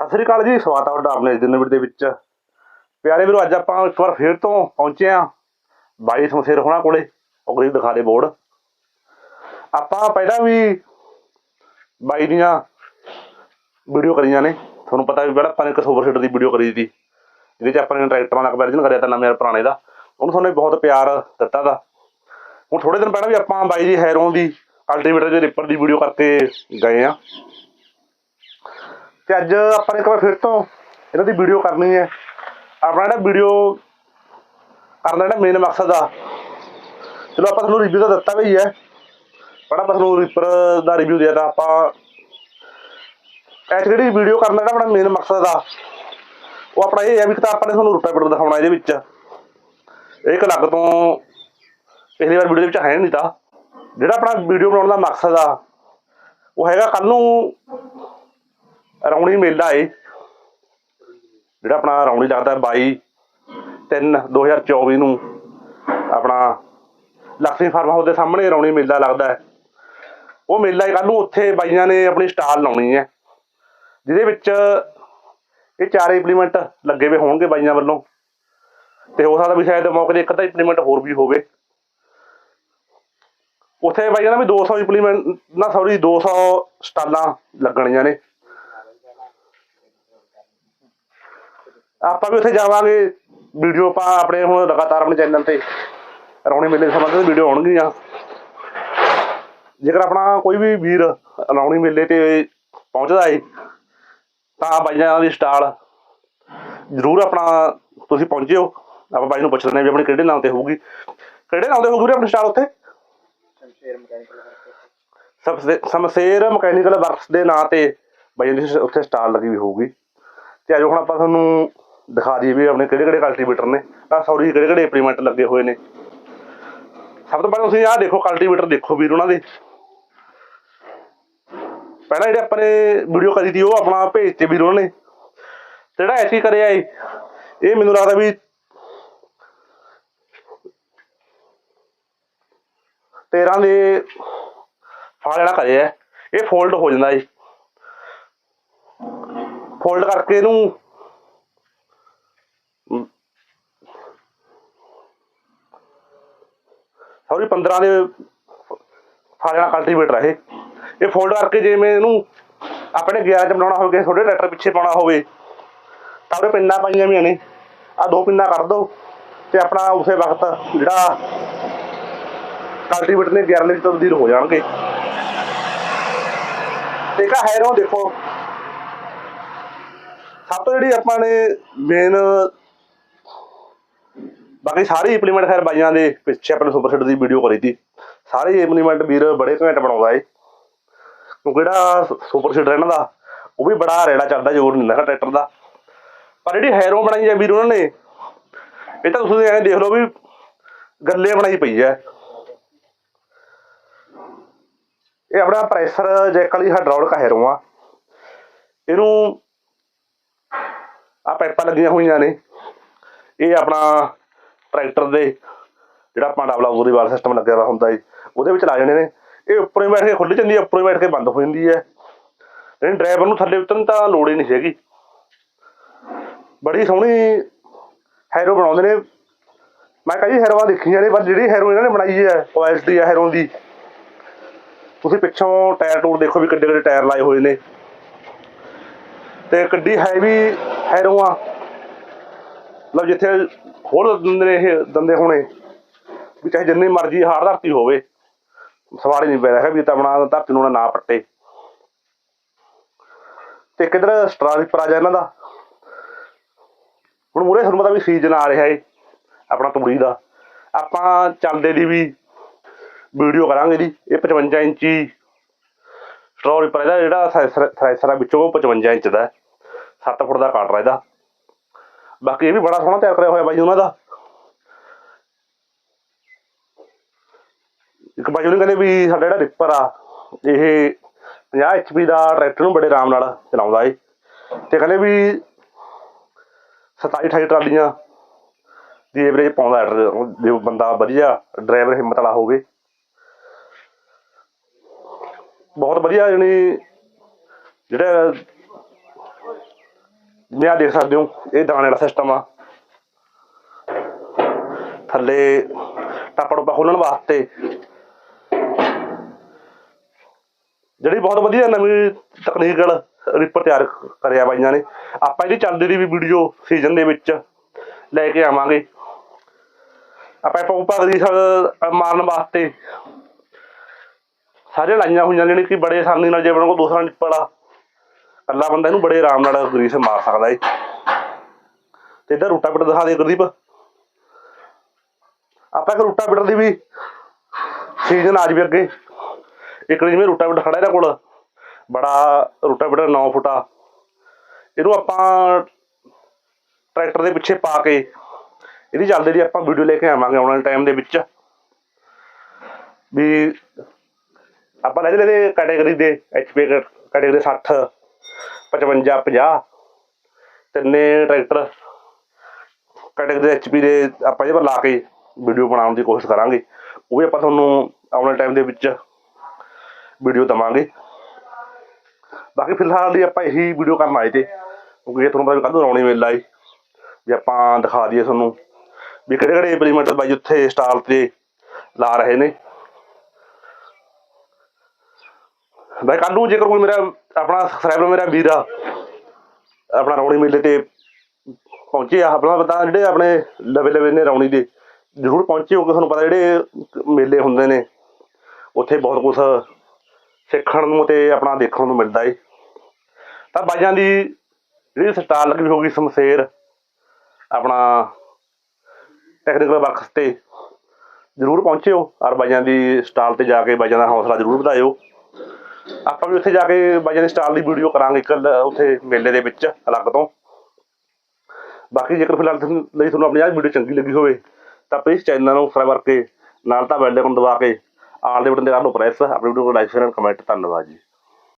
ਸਤਿ ਸ੍ਰੀ ਅਕਾਲ ਜੀ, ਸਵਾਗਤ ਹੈ ਤੁਹਾਡਾ ਆਪਣੇ ਅੱਜ ਦੇ ਵਿੱਚ। ਪਿਆਰੇ ਵੀਰੋ, ਅੱਜ ਆਪਾਂ ਇੱਕ ਵਾਰ ਫੇਰ ਤੋਂ ਪਹੁੰਚੇ ਆ ਬਾਈ ਸਮਸੇਰ ਹੋਣਾ ਕੋਲੇ, ਉਹ ਗਰੀਬ ਦਿਖਾ ਦੇ ਬੋਰਡ। ਆਪਾਂ ਪਹਿਲਾਂ ਵੀ ਬਾਈ ਦੀਆਂ ਵੀਡੀਓ ਕਰੀਆਂ ਨੇ। ਤੁਹਾਨੂੰ ਪਤਾ ਵੀ ਪਹਿਲਾਂ ਆਪਾਂ ਨੇ ਇੱਕ ਸੁਪਰ ਸੀਟਰ ਦੀ ਵੀਡੀਓ ਕਰੀ ਸੀ, ਜਿਹਦੇ 'ਚ ਆਪਾਂ ਨੇ ਟਰੈਕਟਰਾਂ ਦਾ ਕੰਪੈਰੀਜ਼ਨ ਕਰਿਆ ਤਾਂ ਨਵੇਂ ਪੁਰਾਣੇ ਦਾ। ਉਹਨੂੰ ਤੁਹਾਨੂੰ ਬਹੁਤ ਪਿਆਰ ਦਿੱਤਾ ਦਾ। ਹੁਣ ਥੋੜੇ ਦਿਨ ਪਹਿਲਾਂ ਵੀ ਆਪਾਂ ਬਾਈ ਦੀ ਹੈਰੋਂ ਦੀ ਕਲਟੀਵੇਟਰ ਦੇ ਰਿਪਰ ਦੀ ਵੀਡੀਓ ਕਰਕੇ ਗਏ ਆ ਤੇ ਅੱਜ ਆਪਾਂ ਨੇ ਇੱਕ ਵਾਰ ਫਿਰ ਤੋਂ ਇਹਨਾਂ ਦੀ ਵੀਡੀਓ ਕਰਨੀ ਹੈ। ਆਪਣਾ ਜਿਹੜਾ ਵੀਡੀਓ ਕਰਨਾ ਦਾ ਜਿਹੜਾ ਮੇਨ ਮਕਸਦ ਆ। ਚਲੋ ਆਪਾਂ ਤੁਹਾਨੂੰ ਰਿਵਿਊ ਤਾਂ ਦਿੱਤਾ ਵੀ ਹੈ, ਪਰ ਆਪਾਂ ਤੁਹਾਨੂੰ ਰਿਪਰ ਦਾ ਰਿਵਿਊ ਦਿਆ ਤਾਂ ਆਪਾਂ ਇਹ ਜਿਹੜੀ ਵੀਡੀਓ ਕਰਨਾ ਜਿਹੜਾ ਆਪਣਾ ਮੇਨ ਮਕਸਦ ਆ, ਉਹ ਆਪਣਾ ਇਹ ਹੈ ਵੀ ਇੱਕ ਤਾਂ ਆਪਾਂ ਨੇ ਤੁਹਾਨੂੰ ਰੁਪਏ ਪੇਟ ਦਿਖਾਉਣਾ ਇਹਦੇ ਵਿੱਚ। ਇਹ ਇੱਕ ਅਲੱਗ ਤੋਂ ਪਿਛਲੀ ਵਾਰ ਵੀਡੀਓ ਦੇ ਵਿੱਚ ਹੈ ਨਹੀਂ ਤਾਂ। ਜਿਹੜਾ ਆਪਣਾ ਵੀਡੀਓ ਬਣਾਉਣ ਦਾ ਮਕਸਦ ਆ, ਉਹ ਹੈਗਾ ਕੱਲ ਨੂੰ ਰੌਣੀ ਮੇਲਾ ਏ। ਜਿਹੜਾ ਆਪਣਾ ਰੌਣੀ ਲੱਗਦਾ 22 3 2024 ਨੂੰ ਆਪਣਾ ਲక్ష్ਮੀ ਫਾਰਮ ਹਾਊਸ ਦੇ ਸਾਹਮਣੇ ਰੌਣੀ ਮੇਲਾ ਲੱਗਦਾ ਹੈ। ਉਹ ਮੇਲਾ ਕੱਲ ਨੂੰ ਉੱਥੇ ਬਾਈਆਂ ਨੇ ਆਪਣੀ ਸਟਾਲ ਲਾਉਣੀ ਹੈ, ਜਿਹਦੇ ਵਿੱਚ ਇਹ ਚਾਰ ਇੰਪਲੀਮੈਂਟ ਲੱਗੇ ਹੋਏ ਹੋਣਗੇ ਬਾਈਆਂ ਵੱਲੋਂ। ਤੇ ਹੋ ਸਕਦਾ ਵੀ ਸ਼ਾਇਦ ਮੌਕੇ ਤੇ ਇੱਕ ਤਾਂ ਇੰਪਲੀਮੈਂਟ ਹੋਰ ਵੀ ਹੋਵੇ। ਉੱਥੇ ਬਾਈਆਂ ਦਾ ਵੀ 200 ਇੰਪਲੀਮੈਂਟ ਨਾ ਸੌਰੀ 200 ਸਟਾਲਾਂ ਲੱਗਣੀਆਂ ਨੇ। ਆਪਾਂ ਵੀ ਉੱਥੇ ਜਾਵਾਂਗੇ। ਵੀਡੀਓ ਆਪਾਂ ਆਪਣੇ ਹੁਣ ਲਗਾਤਾਰ ਆਪਣੇ ਚੈਨਲ ਤੇ ਰੌਣੀ ਮੇਲੇ ਸੰਬੰਧਿਤ ਵੀਡੀਓ ਆਉਣਗੀਆਂ। ਜੇਕਰ ਆਪਣਾ ਕੋਈ ਵੀ ਵੀਰ ਰੌਣੀ ਮੇਲੇ ਤੇ ਪਹੁੰਚਦਾ ਏ ਤਾਂ ਬਾਈਆਂ ਦੀ ਸਟਾਲ ਜ਼ਰੂਰ ਆਪਣਾ ਤੁਸੀਂ ਪਹੁੰਚਿਓ। ਆਪਾਂ ਬਾਈ ਨੂੰ ਪੁੱਛ ਲੈਂਦੇ ਹਾਂ ਵੀ ਆਪਣੀ ਕਿਹੜੇ ਨਾਮ ਤੇ ਹੋਊਗੀ। ਕਿਹੜੇ ਨਾਮ ਤੇ ਹੋਊਗੀ ਵੀਰੇ ਆਪਣੀ ਸਟਾਲ ਉੱਥੇ? ਸਬਸੇ- ਸ਼ਮਸ਼ੇਰ ਮਕੈਨੀਕਲ ਵਰਕਸ ਦੇ ਨਾਂ ਤੇ ਬਾਈ ਦੀ ਉੱਥੇ ਸਟਾਲ ਲੱਗੀ ਹੋਊਗੀ। ਤੇ ਆਜੋ ਹੁਣ ਆਪਾਂ ਤੁਹਾਨੂੰ ਦਿਖਾ ਦਈਏ ਵੀ ਆਪਣੇ ਕਿਹੜੇ ਕਿਹੜੇ ਕਲਟੀਵੇਟਰ ਨੇ। ਆ ਸੌਰੀ ਕਿਹੜੇ ਕਿਹੜੇ ਇੰਪਲੀਮੈਂਟ ਲੱਗੇ ਹੋਏ ਨੇ। ਸਭ ਤੋਂ ਪਹਿਲਾਂ ਤੁਸੀਂ ਆਹ ਦੇਖੋ ਕਲਟੀਵੇਟਰ ਦੇਖੋ ਵੀਰ ਉਹਨਾਂ ਦੇ। ਪਹਿਲਾਂ ਜਿਹੜੇ ਆਪਾਂ ਨੇ ਵੀਡੀਓ ਕਰੀ ਸੀ, ਉਹ ਆਪਣਾ ਭੇਜ ਤੇ ਵੀਰ ਉਹਨਾਂ ਨੇ। ਤੇ ਜਿਹੜਾ ਐਸੀ ਕਰਿਆ ਏ ਇਹ ਮੈਨੂੰ ਲੱਗਦਾ ਵੀ 13 ਦੇ ਫਾਲ ਜਿਹੜਾ ਕਰਿਆ। ਇਹ ਫੋਲਡ ਹੋ ਜਾਂਦਾ ਏ ਫੋਲਡ ਕਰਕੇ ਇਹਨੂੰ ਸੌਰੀ 15 ਦੇ ਫਾਲਿਆਂ ਕਲਟੀਵੇਟਰ ਹੈ ਇਹ ਇਹ ਫੋਲਡ ਕਰਕੇ ਜਿਵੇਂ ਇਹਨੂੰ ਆਪਣੇ ਗਿਆ ਬਣਾਉਣਾ ਹੋਵੇ ਛੋਟੇ ਟਰੈਕਟਰ ਪਿੱਛੇ ਪਾਉਣਾ ਹੋਵੇ, ਤਾਂ ਉਹਦੇ ਪਿੰਨਾਂ ਪਾਈਆਂ ਵੀ ਨੇ। ਆ ਦੋ ਪਿੰਨਾਂ ਕਰ ਦੋ ਤੇ ਆਪਣਾ ਉਸੇ ਵਕਤ ਜਿਹੜਾ ਕਲਟੀਵੇਟਰ ਨੇ ਗਿਆਰਲੇ ਵਿੱਚ ਤਬਦੀਲ ਹੋ ਜਾਣਗੇ। ਤੇ ਕਾ ਹੈਰੋ ਦੇਖੋ। ਸਭ ਤੋਂ ਜਿਹੜੀ ਆਪਾਂ ਨੇ ਮੇਨ ਬਾਕੀ ਸਾਰੇ ਇੰਪਲੀਮੈਂਟ ਖੈਰ ਬਾਈਆਂ ਦੇ ਪਿੱਛੇ ਆਪਣੇ ਸੁਪਰ ਸੀਟ ਦੀ ਵੀਡੀਓ ਕਰੀ ਸੀ ਸਾਰੇ ਇੰਪਲੀਮੈਂਟ ਵੀਰ ਬੜੇ ਘੈਂਟ ਬਣਾਉਂਦਾ ਏ। ਕਿਉਂਕਿ ਜਿਹੜਾ ਸੁਪਰ ਸੀਟਰ ਇਹਨਾਂ ਦਾ, ਉਹ ਵੀ ਬੜਾ ਰੇੜਾ ਚੱਲਦਾ, ਜ਼ੋਰ ਨਹੀਂ ਲੱਗਾ ਟਰੈਕਟਰ ਦਾ। ਪਰ ਜਿਹੜੀ ਹੈਰੋ ਬਣਾਈ ਹੈ ਵੀਰ ਉਹਨਾਂ ਨੇ, ਇਹ ਤਾਂ ਤੁਸੀਂ ਐਂ ਦੇਖ ਲਓ ਵੀ ਗੱਲੇ ਬਣਾਈ ਪਈ ਹੈ ਇਹ ਆਪਣਾ ਪ੍ਰੈਸ਼ਰ ਜੈਕ ਵਾਲੀ ਹਾਈਡ੍ਰੋਲਿਕ ਹੈਰੋ ਆ। ਇਹਨੂੰ ਆ ਪਾਈਪਾਂ ਲੱਗੀਆਂ ਹੋਈਆਂ ਨੇ। ਇਹ ਆਪਣਾ ਟਰੈਕਟਰ ਦੇ ਜਿਹੜਾ ਆਪਾਂ ਡਬਲ ਉਹਦੀ ਵਾਲ ਸਿਸਟਮ ਲੱਗਿਆ ਹੋਇਆ ਹੁੰਦਾ ਏ ਉਹਦੇ ਵਿੱਚ ਲਾ ਜਾਣੇ ਨੇ। ਇਹ ਉੱਪਰੋਂ ਬੈਠ ਕੇ ਖੁੱਲ ਜਾਂਦੀ ਹੈ, ਉੱਪਰੋਂ ਬੈਠ ਕੇ ਬੰਦ ਹੋ ਜਾਂਦੀ ਹੈ। ਨਹੀਂ ਡਰਾਈਵਰ ਨੂੰ ਥੱਲੇ ਉਤਰਨ ਤਾਂ ਲੋੜ ਹੀ ਨਹੀਂ ਹੈਗੀ। ਬੜੀ ਸੋਹਣੀ ਹੈਰੋ ਬਣਾਉਂਦੇ ਨੇ। ਮੈਂ ਕਈ ਹੈਰੋਆਂ ਦੇਖੀਆਂ ਨੇ, ਪਰ ਜਿਹੜੀ ਹੈਰੋ ਇਹਨਾਂ ਨੇ ਬਣਾਈ ਹੈ ਕੁਆਲਿਟੀ ਹੈ ਹੈਰੋ ਦੀ, ਤੁਸੀਂ ਪਿੱਛੋਂ ਟਾਇਰ ਟੂਰ ਦੇਖੋ ਵੀ ਕਿੱਡੇ ਕਿੱਡੇ ਟਾਇਰ ਲਾਏ ਹੋਏ ਨੇ। ਤੇ ਕਿੱਡੀ ਹੈਵੀ ਹੈਰੋਆਂ ਮਤਲਬ ਜਿੱਥੇ ਹੋਰ ਦਿੰਦੇ ਨੇ ਇਹ ਦੰਦੇ ਹੋਣੇ, ਵੀ ਚਾਹੇ ਜਿੰਨੀ ਮਰਜ਼ੀ ਹਾਰ ਧਰਤੀ ਹੋਵੇ, ਸਵਾਲ ਹੀ ਨਹੀਂ ਪੈਦਾ ਹੈ ਵੀ ਤਾਂ ਆਪਣਾ ਧਰਤੀ ਨੂੰ ਨਾ ਪੱਟੇ। ਤੇ ਕਿਧਰ ਸਟਰਾਲਿਪਰ ਆ ਇਹਨਾਂ ਦਾ। ਹੁਣ ਮੂਰੇ ਤੁਹਾਨੂੰ ਪਤਾ ਵੀ ਸੀਜ਼ਨ ਆ ਰਿਹਾ ਏ, ਆਪਣਾ ਤੂੜੀ ਦਾ। ਆਪਾਂ ਚੱਲਦੇ ਦੀ ਵੀ ਵੀਡੀਓ ਕਰਾਂਗੇ ਜੀ, ਇਹ 55 ਇੰਚੀ ਸਟਰਾਲਿਪਰ ਇਹਦਾ ਜਿਹੜਾ ਥ੍ਰੈਸ਼ਰ ਆ ਵਿੱਚੋਂ ਉਹ 55 ਇੰਚ ਦਾ 7 ਫੁੱਟ ਦਾ ਕਾਟਰ ਇਹਦਾ। ਬਾਕੀ ਇਹ ਵੀ ਬੜਾ ਸੋਹਣਾ ਤਿਆਰ ਕਰਿਆ ਹੋਇਆ ਬਾਈ ਉਹਨਾਂ ਦਾ। ਇੱਕ ਬਾਈ ਉਹਨੇ ਕਹਿੰਦੇ ਵੀ ਸਾਡਾ ਜਿਹੜਾ ਰਿਪਰ ਆ, ਇਹ 50 HP ਦਾ ਟਰੈਕਟਰ ਨੂੰ ਬੜੇ ਆਰਾਮ ਨਾਲ ਚਲਾਉਂਦਾ ਏ। ਤੇ ਕਹਿੰਦੇ ਵੀ 27 28 ਟਰਾਲੀਆਂ ਦੀ ਐਵਰੇਜ ਪਾਉਂਦਾ ਜੇ ਬੰਦਾ ਵਧੀਆ ਡਰਾਈਵਰ ਹਿੰਮਤ ਵਾਲਾ ਹੋਵੇ। ਬਹੁਤ ਵਧੀਆ ਜਾਣੀ ਜਿਹੜਾ ਜਿਵੇਂ ਦੇਖ ਸਕਦੇ ਹੋ, ਇਹ ਦਾਣੇ ਵਾਲਾ ਸਿਸਟਮ ਆ। ਥੱਲੇ ਟਾਪਾ ਟੋਪਾ ਖੋਲਣ ਵਾਸਤੇ ਜਿਹੜੀ ਬਹੁਤ ਵਧੀਆ ਨਵੀਂ ਤਕਨੀਕ ਨਾਲ ਰੀਪਰ ਤਿਆਰ ਕਰਿਆ ਬਾਈਆਂ ਨੇ। ਆਪਾਂ ਇਹਦੀ ਚੱਲਦੀ ਦੀ ਵੀ ਵੀਡੀਓ ਸੀਜ਼ਨ ਦੇ ਵਿੱਚ ਲੈ ਕੇ ਆਵਾਂਗੇ। ਆਪਾਂ ਪਉ ਭਗਦੀ ਮਾਰਨ ਵਾਸਤੇ ਸਾਰੇ ਲਾਈਆਂ ਹੋਈਆਂ ਨੇ ਕਿ ਬੜੇ ਆਸਾਨੀ ਨਾਲ ਜੇ ਆਪਣੇ ਕੋਲ ਦੂਸਰਾ ਨਿੱਪਲ ਆ ਇਕੱਲਾ ਬੰਦਾ ਇਹਨੂੰ ਬੜੇ ਆਰਾਮ ਨਾਲ ਗਰੀਸ ਮਾਰ ਸਕਦਾ ਏ। ਤੇ ਇਧਰ ਰੂਟਾ ਬਿਟ ਦਿਖਾ ਦੇ ਗੁਰਦੀਪ। ਆਪਾਂ ਇੱਕ ਰੂਟਾ ਬਿਟਰ ਦੀ ਵੀ ਸੀਜ਼ਨ ਆ ਜਵੇ ਅੱਗੇ। ਇੱਕ ਜਿਵੇਂ ਰੂਟਾ ਬਿਟ ਖੜਾ ਇਹਦੇ ਕੋਲ, ਬੜਾ ਰੂਟਾ ਬਿਟਰ 9 ਫੁੱਟਾ। ਇਹਨੂੰ ਆਪਾਂ ਟਰੈਕਟਰ ਦੇ ਪਿੱਛੇ ਪਾ ਕੇ, ਇਹਦੀ ਚੱਲਦੇ ਦੀ ਆਪਾਂ ਵੀਡੀਓ ਲੈ ਕੇ ਆਵਾਂਗੇ ਆਉਣ ਵਾਲੇ ਟਾਈਮ ਦੇ ਵਿੱਚ। ਵੀ ਆਪਾਂ ਲੈ ਦੇ ਕੈਟਾਗਰੀ ਦੇ ਐਚਪੀ ਕੈਟਾਗਰੀ 60 55 50 ਤਿੰਨੇ ਟਰੈਕਟਰ ਕੈਟਾਗਰੀ ਦੇ ਐਚਪੀ ਦੇ ਆਪਾਂ ਇਹਦੇ ਪਰ ਲਾ ਕੇ ਵੀਡੀਓ ਬਣਾਉਣ ਦੀ ਕੋਸ਼ਿਸ਼ ਕਰਾਂਗੇ। ਉਹ ਵੀ ਆਪਾਂ ਤੁਹਾਨੂੰ ਆਉਣ ਵਾਲੇ ਟਾਈਮ ਦੇ ਵਿੱਚ ਵੀਡੀਓ ਦਵਾਂਗੇ। ਬਾਕੀ ਫਿਲਹਾਲ ਦੀ ਆਪਾਂ ਇਹੀ ਵੀਡੀਓ ਕਰਨ ਆਏ ਤੇ, ਕਿਉਂਕਿ ਇਹ ਤੁਹਾਨੂੰ ਪਤਾ ਕੱਲ ਨੂੰ ਰੌਣੀ ਮੇਲਾ ਏ। ਵੀ ਆਪਾਂ ਦਿਖਾ ਦਈਏ ਤੁਹਾਨੂੰ ਵੀ ਕਿਹੜੇ ਕਿਹੜੇ ਇੰਪਲੀਮੈਂਟ ਬਾਈ ਉੱਥੇ ਸਟਾਲ ਤੇ ਲਾ ਰਹੇ ਨੇ। ਮੈਂ ਕੱਲ ਨੂੰ ਜੇਕਰ ਕੋਈ ਮੇਰਾ ਆਪਣਾ ਸਬਸਕ੍ਰਾਈਬਰ ਮੇਰਾ ਵੀਰ ਆ, ਆਪਣਾ ਰੌਣੀ ਮੇਲੇ ਤੇ ਪਹੁੰਚੇ ਆ, ਆਪਣਾ ਪਤਾ ਜਿਹੜੇ ਆਪਣੇ ਲਵੇ ਲਵੇ ਨੇ ਰੌਣੀ ਦੇ, ਜ਼ਰੂਰ ਪਹੁੰਚੇ ਹੋਗੇ ਤੁਹਾਨੂੰ ਪਤਾ ਜਿਹੜੇ ਮੇਲੇ ਹੁੰਦੇ ਨੇ, ਉੱਥੇ ਬਹੁਤ ਕੁਝ ਸਿੱਖਣ ਨੂੰ ਤੇ ਆਪਣਾ ਦੇਖਣ ਨੂੰ ਮਿਲਦਾ ਏ। ਤਾਂ ਬਾਈਆਂ ਦੀ ਜਿਹੜੀ ਸਟਾਲ ਲੱਗੀ ਹੋਗੀ ਸਮਸ਼ੇਰ, ਆਪਣਾ ਟੈਕਨੀਕਲ ਵਰਕਸ ਤੇ, ਜ਼ਰੂਰ ਪਹੁੰਚਿਓ, ਔਰ ਬਾਈਆਂ ਦੀ ਸਟਾਲ ਤੇ ਜਾ ਕੇ ਬਾਈਆਂ ਦਾ ਹੌਸਲਾ ਜ਼ਰੂਰ ਵਧਾਇਓ। ਆਪਾਂ ਵੀ ਉੱਥੇ ਜਾ ਕੇ ਬਾਈਆਂ ਦੀ ਸਟਾਲ ਦੀ ਵੀਡੀਓ ਕਰਾਂਗੇ ਇੱਕ ਉੱਥੇ ਮੇਲੇ ਦੇ ਵਿੱਚ, ਅਲੱਗ ਤੋਂ। ਬਾਕੀ ਜੇਕਰ ਫਿਲਹਾਲ ਤੁਹਾਨੂੰ ਲਈ ਤੁਹਾਨੂੰ ਆਪਣੀ ਆਹ ਵੀਡੀਓ ਚੰਗੀ ਲੱਗੀ ਹੋਵੇ, ਤਾਂ ਪਲੀਜ਼ ਚੈਨਲ ਨੂੰ ਸਬਸਕ੍ਰਾਈਬ ਕਰਕੇ, ਨਾਲ ਤਾਂ ਬੈਲ ਆਈਕਨ ਦਬਾ ਕੇ, ਆਲ ਦੇ ਬਟਨ ਤੇ ਕਰ ਲਓ ਪ੍ਰੈਸ ਆਪਣੀ ਵੀਡੀਓ ਨੂੰ ਲਾਈਕ ਸ਼ੇਅਰ ਕਮੈਂਟ ਧੰਨਵਾਦ ਜੀ।